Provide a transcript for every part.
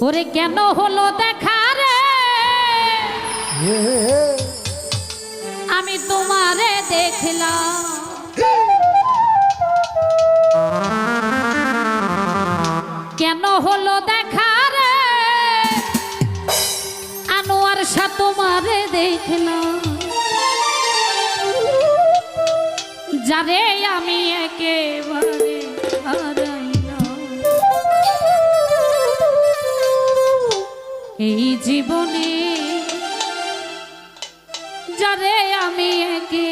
ওরে কেন হলো দেখা রে? আমি তোমার দেখলাম। কেন হলো দেখা রে? আনোয়ার সা তোমার দেখলাম। যারে আমি একেবারে এই জীবনে যারে আমি একে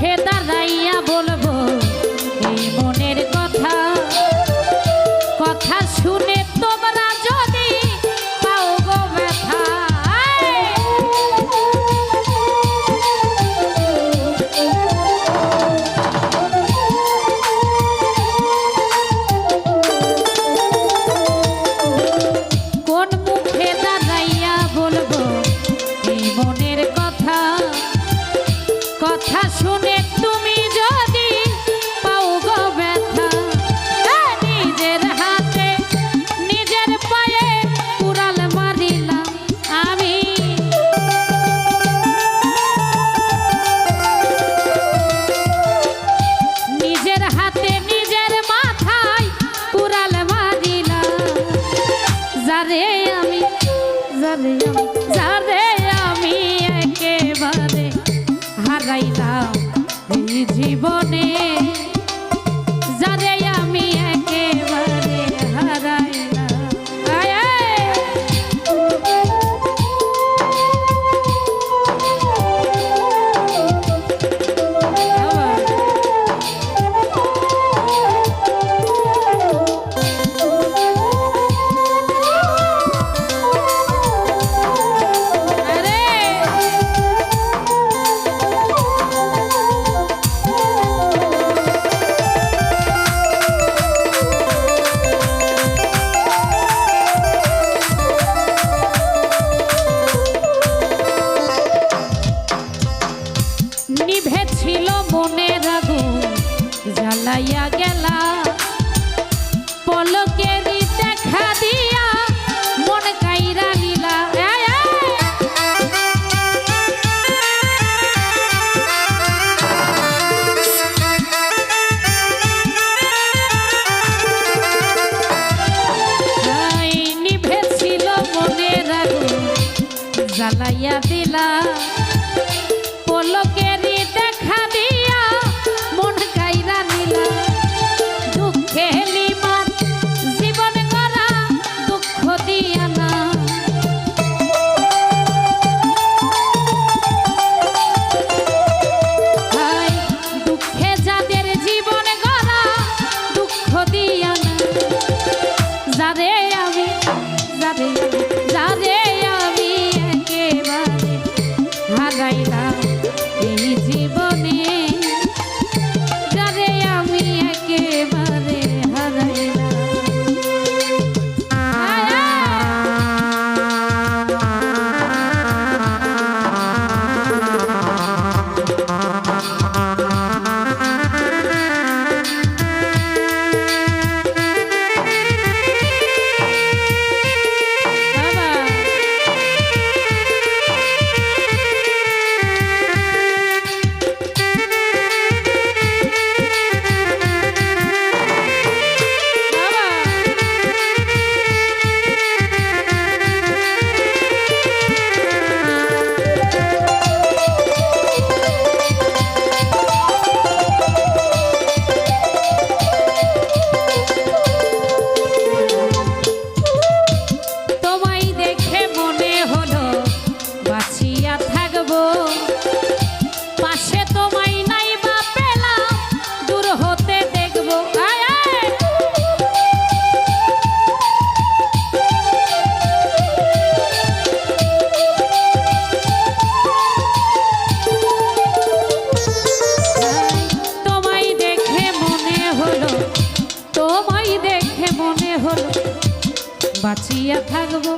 হে দাঁড়াইয়া বল জানম জ্বালাইয়া দিলা। পলকে বাঁচিয়া থাকবো